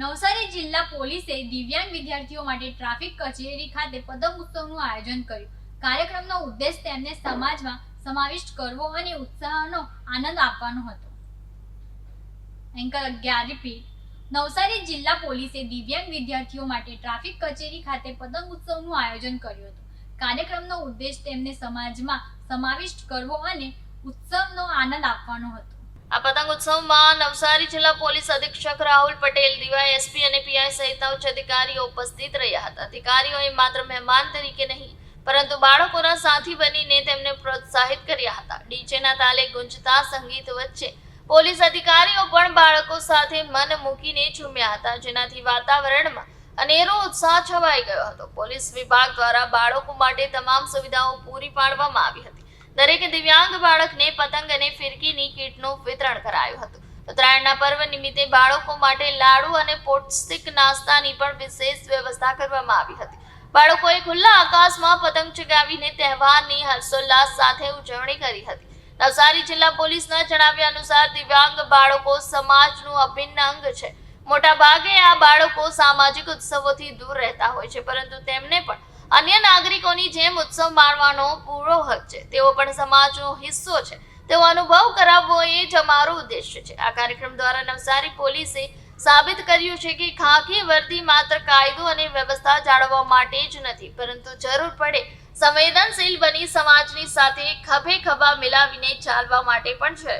નવસારી જિલ્લા પોલીસે દિવ્યાંગ વિદ્યાર્થીઓ માટે ટ્રાફિક કચેરી ખાતે પતંગ ઉત્સવનું આયોજન કર્યું. કાર્યક્રમનો ઉદ્દેશ તેમને સમાજમાં સમાવિષ્ટ કરવો અને ઉત્સાહનો આનંદ આપવાનો હતો. એન્કર અગિયાર રિપીટ. નવસારી જિલ્લા પોલીસે દિવ્યાંગ વિદ્યાર્થીઓ માટે ટ્રાફિક કચેરી ખાતે પતંગ ઉત્સવનું આયોજન કર્યું હતું. કાર્યક્રમનો ઉદ્દેશ તેમને સમાજમાં સમાવિષ્ટ કરવો અને ઉત્સવનો આનંદ આપવાનો હતો. આ પતંગ ઉત્સવમાં નવસારી જિલ્લા પોલીસ અધિક્ષક રાહુલ પટેલ ડીવાયએસપી અને પીઆઈ સહિતના ઉચ્ચ અધિકારીઓ ઉપસ્થિત રહ્યા હતા. અધિકારીઓએ માત્ર મહેમાન તરીકે નહીં, પરંતુ બાળકોના સાથી બનીને તેમને પ્રોત્સાહિત કર્યા હતા. ડીજેના તાલે ગુંજતા સંગીત વચ્ચે પોલીસ અધિકારીઓ પણ બાળકો સાથે મન મૂકીને ઝૂમ્યા હતા, જેનાથી વાતાવરણમાં અનેરો ઉત્સાહ છવાઈ ગયો હતો. પોલીસ વિભાગ દ્વારા બાળકો માટે તમામ સુવિધાઓ પૂરી પાડવામાં આવી હતી. દરેક દિવ્યાંગ બાળકને પતંગ અને ફિરકીની કીટનું ઉત્તરાયણના પર્વ નિમિત્તે બાળકો માટે લાડુ અને પૌષ્ટિક નાસ્તાની પણ વિશેષ વ્યવસ્થા કરવામાં આવી હતી. બાળકોએ ખુલ્લા આકાશમાં પતંગ ચગાવીને તહેવારની હર્ષોલ્લાસ સાથે ઉજવણી કરી હતી. નવસારી જિલ્લા પોલીસના જણાવ્યા અનુસાર દિવ્યાંગ બાળકો સમાજનું અભિન્ન અંગ છે. મોટા ભાગે આ બાળકો સામાજિક ઉત્સવોથી દૂર રહેતા હોય છે, પરંતુ તેમને પણ અન્ય નાગરિકોની જેમ ઉત્સવ માણવાનો પૂરો હક છે. તેઓ પણ સમાજનો હિસ્સો છે. તેવો અનુભવ કરાવવો એ જ અમારો ઉદ્દેશ્ય છે. આ કાર્યક્રમ દ્વારા નવસારી પોલીસે સાબિત કર્યું છે કે ખાખી વર્દી માત્ર કાયદો અને વ્યવસ્થા જાળવવા માટે જ નથી, પરંતુ જરૂર પડે સંવેદનશીલ બની સમાજની સાથે ખભે ખભા મિલાવીને ચાલવા માટે પણ છે.